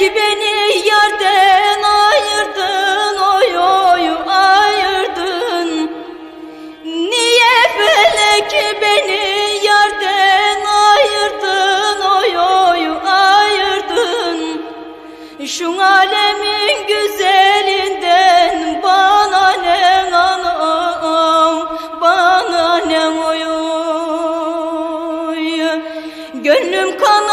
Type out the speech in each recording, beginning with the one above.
ki beni yerden ayırdın oy oy ayırdın. Niye felek beni yerden ayırdın oy oy ayırdın? Şu alemin güzelinden bana ne anam bana ne oy oy? Gönlüm kan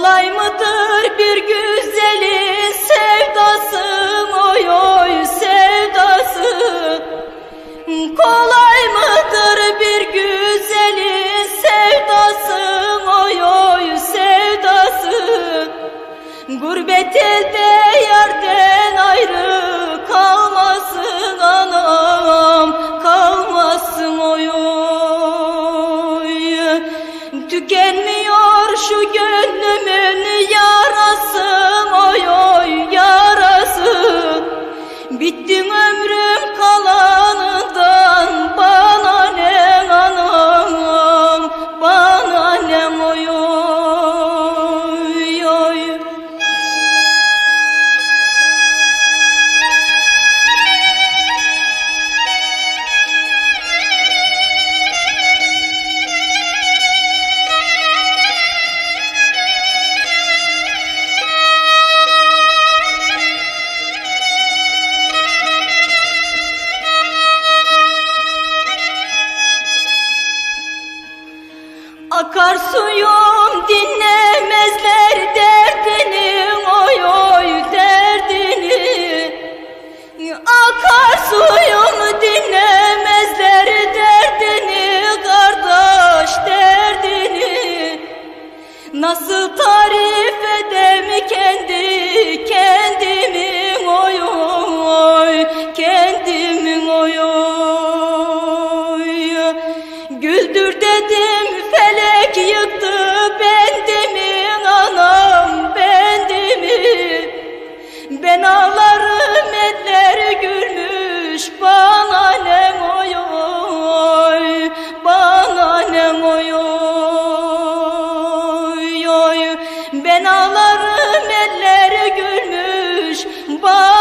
Kolay mıdır bir güzelin sevdası? Oy oy sevdası. Kolay mıdır bir güzelin sevdası? Oy oy sevdası. Gurbet elde yerden ayrı Akarsuyum dinlemezler de. Felek yıktı bendemin anam bendemin Ben ağlarım eller gülmüş bana ne oy oy Bana ne oy oy Ben ağlarım eller gülmüş bana